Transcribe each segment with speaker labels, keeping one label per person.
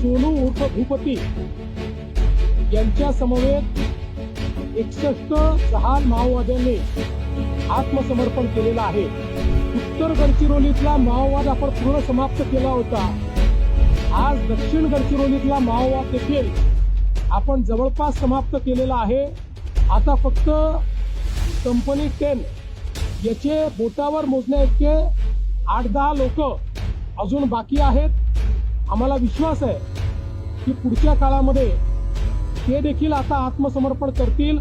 Speaker 1: सोनू उर्फ भूपती यांच्या समवेत एकसष्ट लहान माओवाद्यांनी आत्मसमर्पण केलेलं आहे. उत्तर गडचिरोलीतला माओवाद आपण पूर्ण समाप्त केला होता. आज दक्षिण गडचिरोलीतला माओवाद देखील आपण जवळपास समाप्त केलेला आहे. आता फक्त कंपनी टेन याचे बोटावर मोजण्या इतके आठ दहा लोक अजून बाकी आहेत. आम्हाला विश्वास आहे की पुढच्या काळामध्ये ते देखील आता आत्मसमर्पण करतील.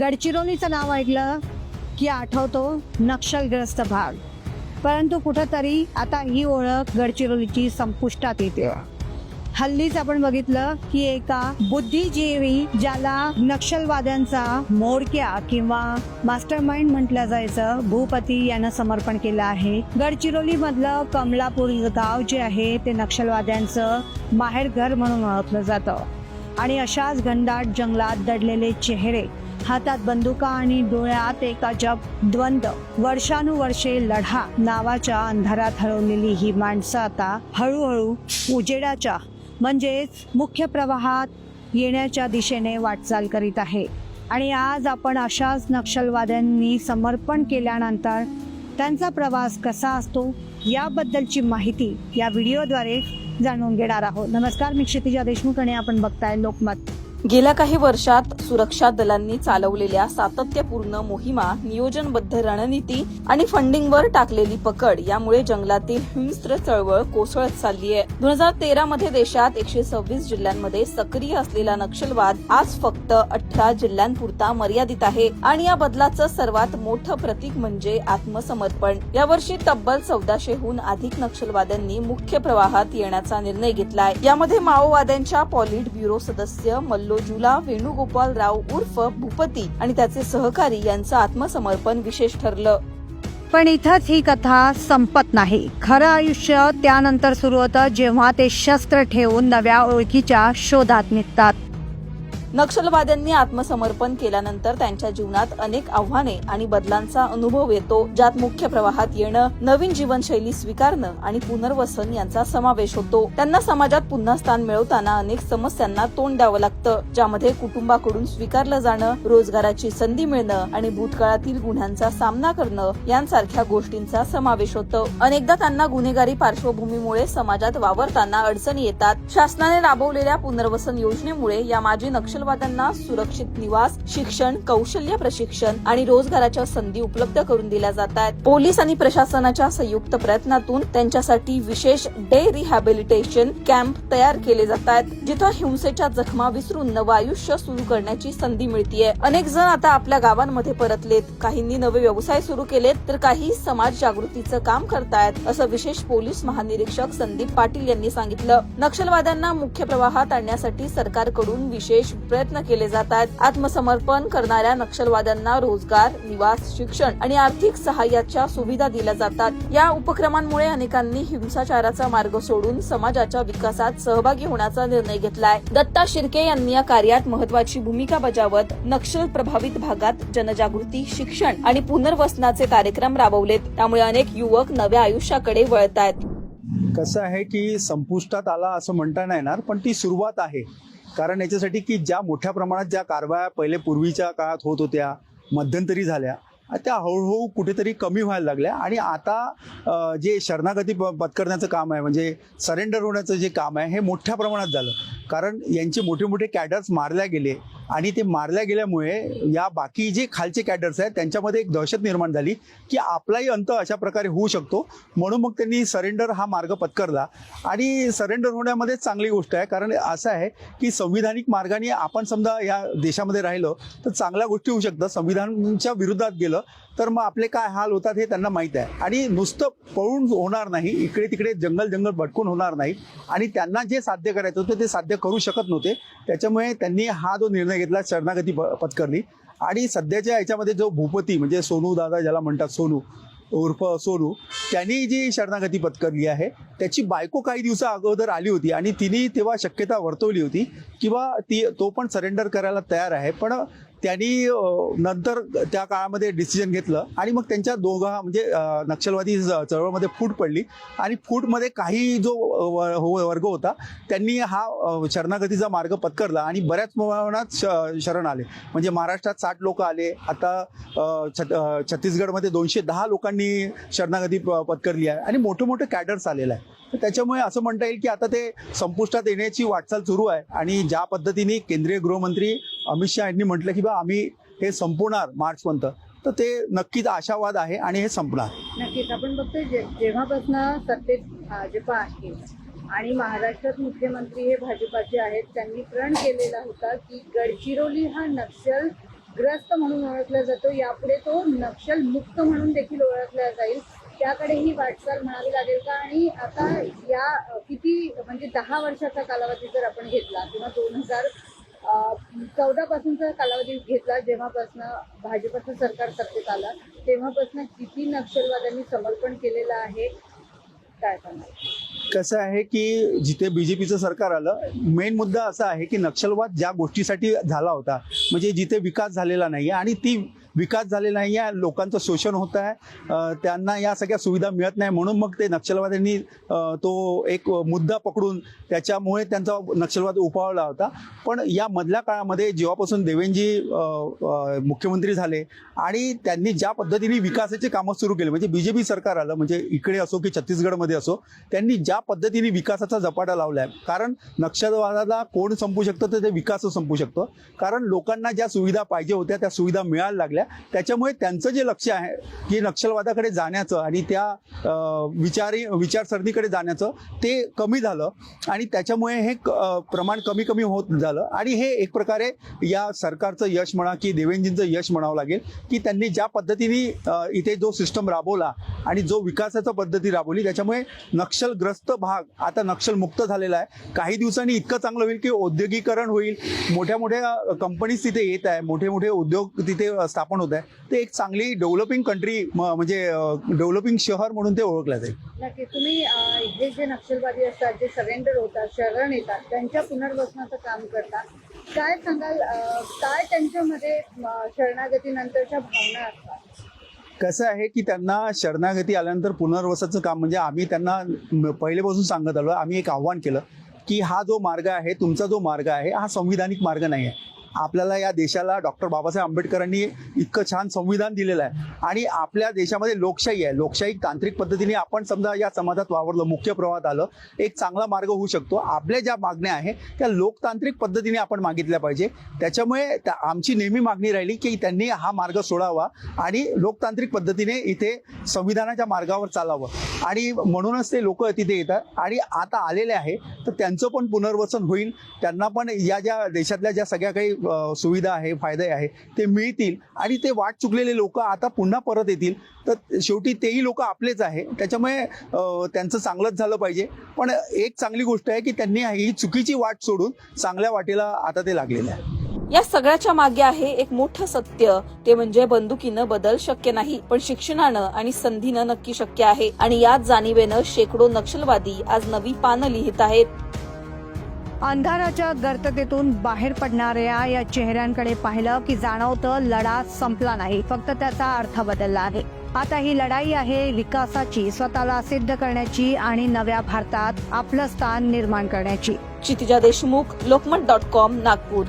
Speaker 2: गडचिरोलीचं नाव ऐकलं की आठवतो नक्षलग्रस्त भाग. परंतु कुठंतरी आता ही ओळख गडचिरोलीची संपुष्टात येते. हल्लीच आपण बघितलं की एका बुद्धिजीवी ज्याला नक्षलवाद्यांचा मोडक्या किंवा मास्टर माइंड म्हटलं जायचं भूपती यानं समर्पण केलं आहे. गडचिरोली मधलं कमलापूर गाव जे आहे ते नक्षलवाद्यांचं माहेर घर म्हणून ओळखलं जातं. आणि अशाच घनदाट जंगलात दडलेले चेहरे हातात बंदुका आणि डोळ्यात एकाच्या द्वंद्व वर्षानुवर्षे लढा नावाच्या अंधारात हरवलेली ही माणसं आता हळूहळू उजेडाच्या म्हणजेच मुख्य प्रवाहात येण्याच्या दिशेने वाटचाल करीत आहे. आणि आज आपण अशाच नक्षलवाद्यांनी समर्पण केल्यानंतर त्यांचा प्रवास कसा असतो याबद्दलची माहिती या व्हिडिओद्वारे जाणून घेणार आहोत. नमस्कार मी क्षितिजा देशमुख आणि आपण बघताय लोकमत.
Speaker 3: गेल्या काही वर्षात सुरक्षा दलांनी चालवलेल्या सातत्यपूर्ण मोहिमा नियोजनबद्ध रणनीती आणि फंडिंगवर टाकलेली पकड यामुळे जंगलातील हिंस्त्र चळवळ कोसळत चालली आहे दोन हजार तेरा मध्ये देशात एकशे सव्वीस जिल्ह्यांमध्ये सक्रिय असलेला नक्षलवाद आज फक्त अठरा जिल्ह्यांपुरता मर्यादित आहे आणि या बदलाचं सर्वात मोठं प्रतीक म्हणजे आत्मसमर्पण. यावर्षी तब्बल चौदाशेहून अधिक नक्षलवाद्यांनी मुख्य प्रवाहात येण्याचा निर्णय घेतलाय. यामध्ये माओवाद्यांच्या पॉलिट ब्युरो सदस्य मल्लोजुला वेणुगोपाल राव उर्फ भूपती आणि त्याचे सहकारी यांचं आत्मसमर्पण विशेष ठरलं.
Speaker 2: पण इथंच ही कथा संपत नाही. खरं आयुष्य त्यानंतर सुरू होतं जेव्हा ते शस्त्र ठेवून नव्या ओळखीच्या शोधात निघतात.
Speaker 3: नक्षलवाद्यांनी आत्मसमर्पण केल्यानंतर त्यांच्या जीवनात अनेक आव्हाने आणि बदलांचा अनुभव येतो ज्यात मुख्य प्रवाहात येणं नवीन जीवनशैली स्वीकारणं आणि पुनर्वसन यांचा समावेश होतो. त्यांना समाजात पुन्हा स्थान मिळवताना अनेक समस्यांना तोंड द्यावं लागतं ज्यामध्ये कुटुंबाकडून स्वीकारलं जाणं रोजगाराची संधी मिळणं आणि भूतकाळातील गुन्ह्यांचा सामना करणं यांसारख्या गोष्टींचा समावेश होतो. अनेकदा त्यांना गुन्हेगारी पार्श्वभूमीमुळे समाजात वावरताना अडचणी येतात. शासनाने राबवलेल्या पुनर्वसन योजनेमुळे या माजी नक्षलवाद्यांना सुरक्षित निवास शिक्षण कौशल्य प्रशिक्षण आणि रोजगाराच्या संधी उपलब्ध करून दिल्या जात आहेत. पोलीस आणि प्रशासनाच्या संयुक्त प्रयत्नातून त्यांच्यासाठी विशेष डे रिहॅबिलिटेशन कॅम्प तयार केले जात आहेत जिथं हिंसेच्या जखमा विसरून नवं आयुष्य सुरू करण्याची संधी मिळतीये. अनेक जण आता आपल्या गावांमध्ये परतलेत. काहींनी नवे व्यवसाय सुरू केलेत तर काही समाज जागृतीचं काम करतायत असं विशेष पोलीस महानिरीक्षक संदीप पाटील यांनी सांगितलं. नक्षलवाद्यांना मुख्य प्रवाहात आणण्यासाठी सरकारकडून विशेष प्रयत्न केले जात आहेत आत्मसमर्पण करणाऱ्या नक्षलवाद्यांना रोजगार निवास शिक्षण आणि आर्थिक सहाय्याच्या सुविधा दिल्या जातात. या उपक्रमांमुळे अनेकांनी हिंसाचाराचा मार्ग सोडून समाजाच्या विकासात सहभागी होण्याचा निर्णय घेतलाय. दत्ता शिर्के यांनी या कार्यात महत्वाची भूमिका बजावत नक्षल प्रभावित भागात जनजागृती शिक्षण आणि पुनर्वसनाचे कार्यक्रम राबवलेत. त्यामुळे अनेक युवक नव्या आयुष्याकडे वळत आहेत
Speaker 4: कसं आहे की संपुष्टात आला असं म्हणता नाही येणार पण ती सुरुवात आहे. कारण याच्यासाठी की ज्या मोठ्या प्रमाणात ज्या कारवाया पहिले पूर्वीच्या काळात होत होत्या मध्यंतरी झाल्या त्या हळूहळू कुठेतरी कमी व्हायला लागल्या. आणि आता जे शरणागती प- पत्करण्याचं काम आहे म्हणजे सरेंडर होण्याचं जे काम आहे हे मोठ्या प्रमाणात झालं. कारण यांचे मोठे मोठे कॅडर्स मारल्या गेले. आणि ते मारल्या गेल्यामुळे या बाकी जे खालचे कॅडर्स आहेत त्यांच्यामध्ये एक दहशत निर्माण झाली की आपलाही अंत अशा प्रकारे होऊ शकतो. म्हणून मग त्यांनी सरेंडर हा मार्ग पत्करला. आणि सरेंडर होण्यामध्येच चांगली गोष्ट आहे कारण असं आहे की संविधानिक मार्गाने आपण समजा या देशामध्ये राहिलो तर चांगल्या गोष्टी होऊ शकतात. संविधानाच्या विरोधात गेलं तर मग आपले काय हाल होतात हे त्यांना माहीत आहे. आणि नुसतं पळून होणार नाही इकडे तिकडे जंगल जंगल भटकून होणार नाही. आणि त्यांना जे साध्य करायचं होतं ते साध्य करू शकत नव्हते. त्याच्यामुळे त्यांनी हा जो निर्णय घेतला शरणागती प- पत्करली. आणि सध्याच्या याच्यामध्ये जो भूपती म्हणजे सोनू दादा ज्याला म्हणतात सोनू उर्फ सोनू त्यांनी जी शरणागती पत्करली आहे त्याची बायको काही दिवसा अगोदर आली होती. आणि तिने तेव्हा शक्यता वर्तवली होती. किंवा ती तो पण सरेंडर करायला तयार आहे. पण त्यांनी नंतर त्या काळामध्ये डिसिजन घेतलं आणि मग त्यांच्या दोघा म्हणजे नक्षलवादी चळवळमध्ये फूट पडली आणि फूटमध्ये काही जो हो- वर्ग होता त्यांनी हा शरणागतीचा मार्ग पत्करला आणि बऱ्याच प्रमाणात श- शरण आले. म्हणजे महाराष्ट्रात साठ लोक आले आता छत छत्तीसगडमध्ये दोनशे दहा लोकांनी शरणागती प- पत्करली आहे आणि मोठे मोठे कॅडर्स आलेलं आहे तर त्याच्यामुळे असं म्हणता येईल की आता ते संपुष्टात येण्याची वाटचाल सुरू आहे आणि ज्या पद्धतीने केंद्रीय गृहमंत्री अमित शहा यांनी म्हटलं की बा आम्ही हे संपवणार मार्चपर्यंत तर ते नक्कीच आशावाद आहे आणि हे संपणार.
Speaker 2: नक्कीच. आपण बघतोय जे- जेव्हापासून सत्तेत भाजपा आहे आणि महाराष्ट्रात मुख्यमंत्री हे भाजपाचे आहेत त्यांनी प्रण केलेला होता की गडचिरोली हा नक्षल ग्रस्त म्हणून ओळखला जातो. यापुढे तो नक्षल मुक्त म्हणून देखील ओळखला जाईल. त्याकडे ही वाटचाल म्हणावी लागेल का? आणि आता या किती म्हणजे दहा वर्षाचा कालावधी जर आपण घेतला किंवा दोन हजार चौदा पासूनचा कालावधी घेतला जेव्हापासून भाजपचं सरकार सत्तेत आलं तेव्हापासून किती नक्षलवाद्यांनी समर्पण केलेलं आहे काय सांगाल?
Speaker 4: कसं आहे की जिथे बीजेपीचं सरकार आलं मेन मुद्दा असा आहे की नक्षलवाद ज्या गोष्टीसाठी झाला होता म्हणजे जिथे विकास झालेला नाही आणि ती विकास झालेला नाही आहे लोकांचं शोषण होत आहे. त्यांना या सगळ्या सुविधा मिळत नाही म्हणून मग ते नक्षलवाद्यांनी तो एक मुद्दा पकडून त्याच्यामुळे त्यांचा नक्षलवाद उपावला होता. पण या मधल्या काळामध्ये जेव्हापासून देवेंजी मुख्यमंत्री झाले आणि त्यांनी ज्या पद्धतीने विकासाचे कामं सुरू केले म्हणजे बीजेपी सरकार आलं म्हणजे इकडे असो की छत्तीसगडमध्ये असो त्यांनी ज्या पद्धतीने विकासाचा झपाटा लावलाय कारण नक्षलवादाला कोण संपू शकतं तर ते विकासच संपू शकतो. कारण लोकांना ज्या सुविधा पाहिजे होत्या त्या सुविधा मिळायला लागल्या. त्याच्यामुळे त्यांचं जे लक्ष आहे की नक्षलवादाकडे जाण्याचं आणि त्या विचारी विचारसरणीकडे जाण्याचं ते कमी झालं. आणि त्याच्यामुळे हे प्रमाण कमी कमी होत झालं. आणि हे एक प्रकारे या सरकारचं यश म्हणा की देवेंजींचं यश म्हणावं लागेल की त्यांनी ज्या पद्धतीने इथे जो सिस्टम राबवला आणि जो विकासाचा पद्धती राबवली त्याच्यामुळे नक्षलग्रस्त भाग आता नक्षलमुक्त झालेला आहे. काही दिवसांनी इतकं चांगलं होईल की औद्योगिकरण होईल. मोठ्या मोठ्या कंपनीज तिथे येत आहे. मोठे मोठे उद्योग तिथे स्थापन स्थापन होत आहे. ते एक चांगली डेव्हलपिंग कंट्री म्हणजे डेव्हलपिंग शहर म्हणून ते ओळखलं जाईल.
Speaker 2: तुम्ही हे जे नक्षलवादी असतात जे सरेंडर होतात शरण येतात त्यांच्या पुनर्वसनाचं काम करता काय सांगाल काय त्यांच्यामध्ये शरणागतीनंतरच्या भावना असतात?
Speaker 4: कसं आहे की त्यांना शरणागती आल्यानंतर पुनर्वसनाचं काम म्हणजे आम्ही त्यांना पहिलेपासून सांगत आलो आम्ही एक आव्हान केलं की हा जो मार्ग आहे तुमचा जो मार्ग आहे हा संविधानिक मार्ग नाही आहे. आपल्याला या देशाला डॉक्टर बाबासाहेब आंबेडकरांनी इतकं छान संविधान दिलेलं आहे. आणि आपल्या देशामध्ये लोकशाही आहे. लोकशाही तांत्रिक पद्धतीने आपण समजा या समाजात वावरलं मुख्य प्रवाहात आलं एक चांगला मार्ग होऊ शकतो. आपल्या ज्या मागण्या आहे त्या लोकतांत्रिक पद्धतीने आपण मागितल्या पाहिजे. त्याच्यामुळे त्या- आमची नेहमी मागणी राहिली की त्यांनी हा मार्ग सोडावा आणि लोकतांत्रिक पद्धतीने इथे संविधानाच्या मार्गावर चालावं. आणि म्हणूनच ते लोक तिथे येतात. आणि आता आलेले आहे तर त्यांचं पण पुनर्वसन होईल. त्यांना पण या ज्या देशातल्या ज्या सगळ्या काही सुविधा आहे फायदे आहे ते मिळतील. आणि ते वाट चुकलेले लोक आता पुन्हा परत येतील. तर शेवटी तेही लोक आपलेच आहे. त्याच्यामुळे त्यांचं चांगलंच झालं पाहिजे. पण एक चांगली गोष्ट आहे की त्यांनी ही चुकीची वाट सोडून चांगल्या वाटेला आता ते लागलेले आहे.
Speaker 3: या सगळ्याच्या मागे आहे एक मोठं सत्य. ते म्हणजे बंदुकीनं बदल शक्य नाही पण शिक्षणानं आणि संधीनं नक्की शक्य आहे. आणि याच जाणीवेनं शेकडो नक्षलवादी आज नवी पानं लिहित आहेत.
Speaker 2: अंधाराच्या गर्ततेतून बाहेर पडणाऱ्या या चेहऱ्यांकडे पाहिलं की जाणवतं लढा संपला नाही. फक्त त्याचा अर्थ बदलला आहे. आता ही लढाई आहे विकासाची स्वतःला सिद्ध करण्याची आणि नव्या भारतात आपलं स्थान निर्माण करण्याची.
Speaker 3: Kshitija Deshmukh Lokmat dot com Nagpur.